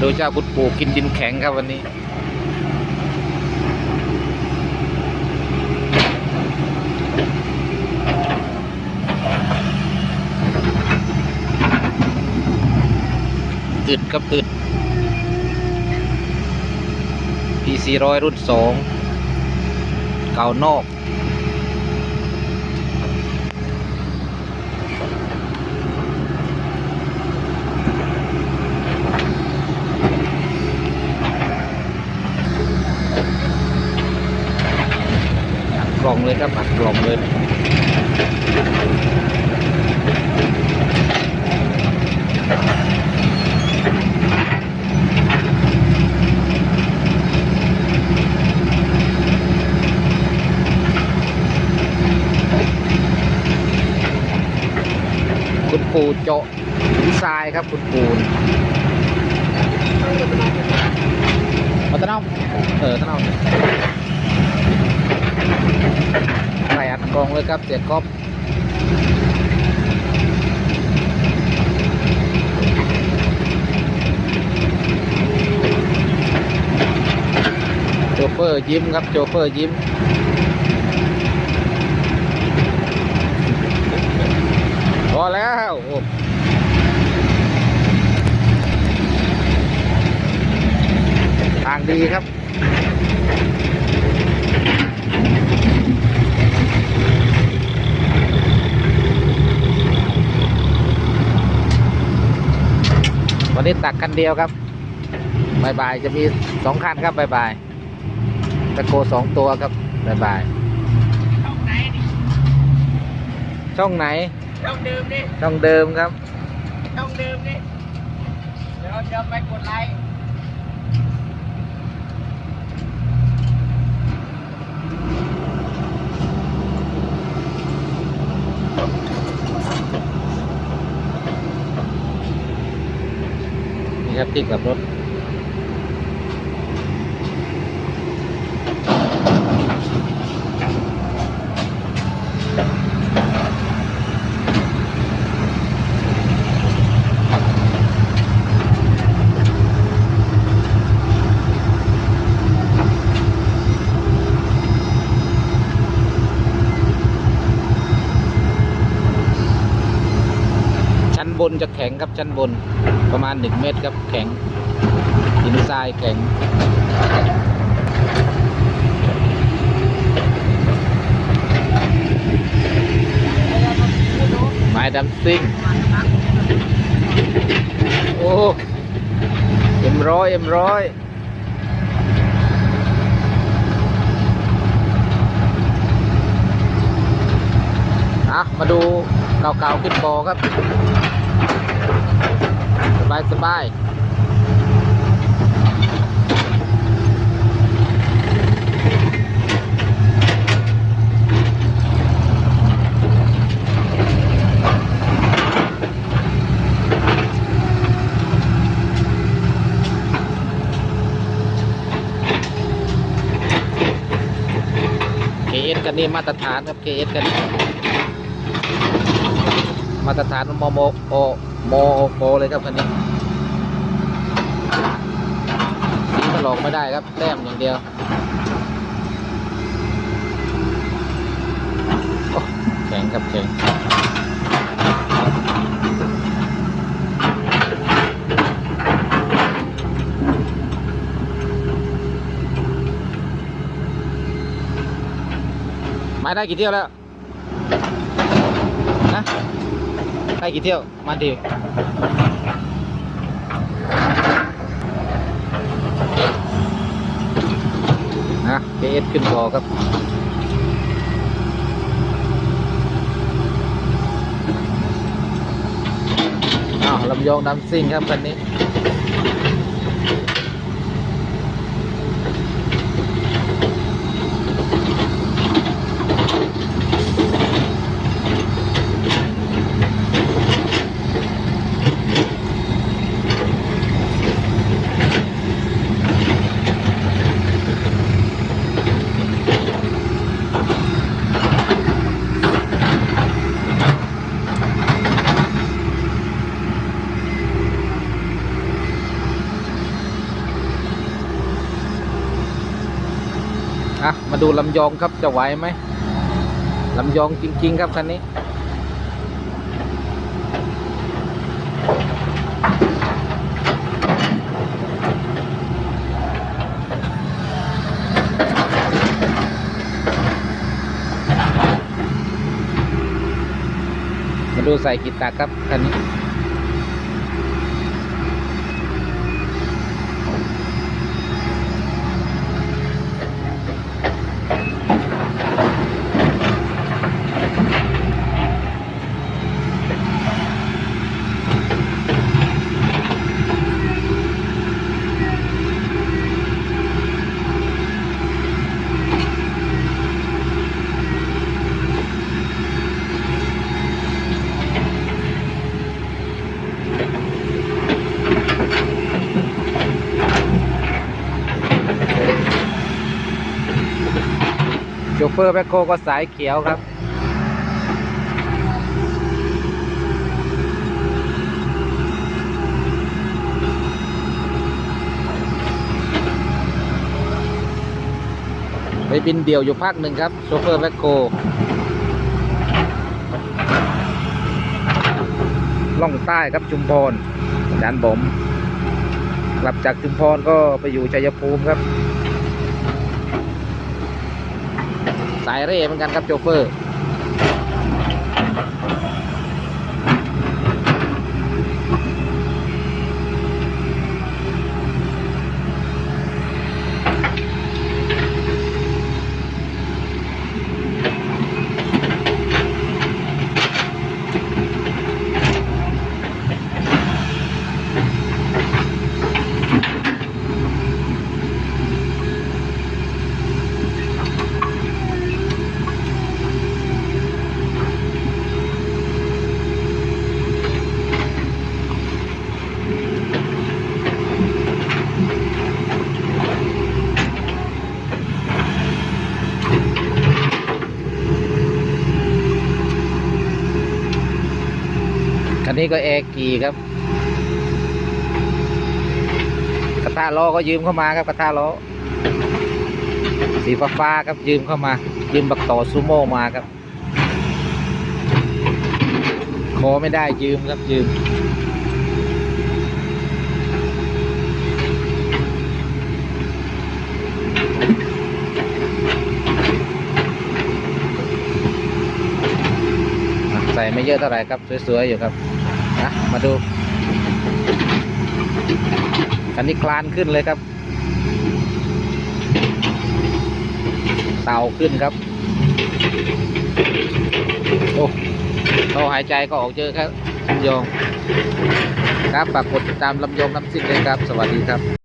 ดูเจ้าคุณปู่กินดินแข็งครับวันนี้ อึดครับอึด PC ร้อยรุ่นสองเก่านอก อัดกล่อ งเลยครับอัดกล่องเลยคุณปู่เจาะหินทรายครับคุณปู่มาตะเนาเออตะเนาใส่อัดกล่อง เลยครับเสียก๊อฟโชเฟอร์ยิ้มครับโชเฟอร์ยิ้มพอแล้วทางดีครับ วันนี้ตักคันเดียวครับบายบายจะมีสองคันครับบายบายตะโกสองตัวครับบายบายช่องไหนนี่ช่องไหน ช่องเดิมนี่ช่องเดิมครับ ช่องเดิมนี่เดี๋ยวเดี๋ยวไปกดไลค์ ที่กลับรถ จะแข็งครับชั้นบนประมาณ 1 เมตรครับแข็งหินทรายแข็งไม้ดำซิ่งโอ้เอ็มร้อยเอ็มร้อยอะมาดูเก่าๆขึ้นบอครับ สบายสบายเคเอสกันนี่มาตรฐานครับเคเอสกันนี่ มาตรฐานมโมโอโมโอเลยครับคันนี้สีมันหลอกไม่ได้ครับแต้มอย่างเดียวแข็งครับแข็งมาได้กี่เที่ยวแล้วนะ ได้กี่เที่ยวมาดีนะเอสขึ้นบอครับอ้าวลำยองดำซิ่งครับคันนี้ ดูลำยองครับจะไหวไหมลำยองจริง ๆ ครับคันนี้ มาดูใส่กีตาร์ครับคันนี้ อร์แบ็คโคก็สายเขียวครับ ไปบินเดี่ยวอยู่ภาคหนึ่งครับโชเฟอร์แบ็คโคล่องใต้ครับชุมพรอาจารย์บมกลับจากชุมพรก็ไปอยู่ชัยภูมิครับ สายเร่เหมือนกันครับโจเฟอร์ นี้ก็แอร์กีครับ กระทะล้อก็ยืมเข้ามาครับกระทะล้อสีฟ้าครับยืมเข้ามา ยืมบักต่อซูโม่มาครับขอไม่ได้ยืมครับยืมใส่ไม่เยอะเท่าไหร่ครับ สวยๆอยู่ครับ นะมาดูคันนี้คลานขึ้นเลยครับ เต่าขึ้นครับ โอ้เราหายใจก็ออกเจอครับลำยอง ครับฝากกดติดตามลำยองน้ำซิ่งเลยครับ สวัสดีครับ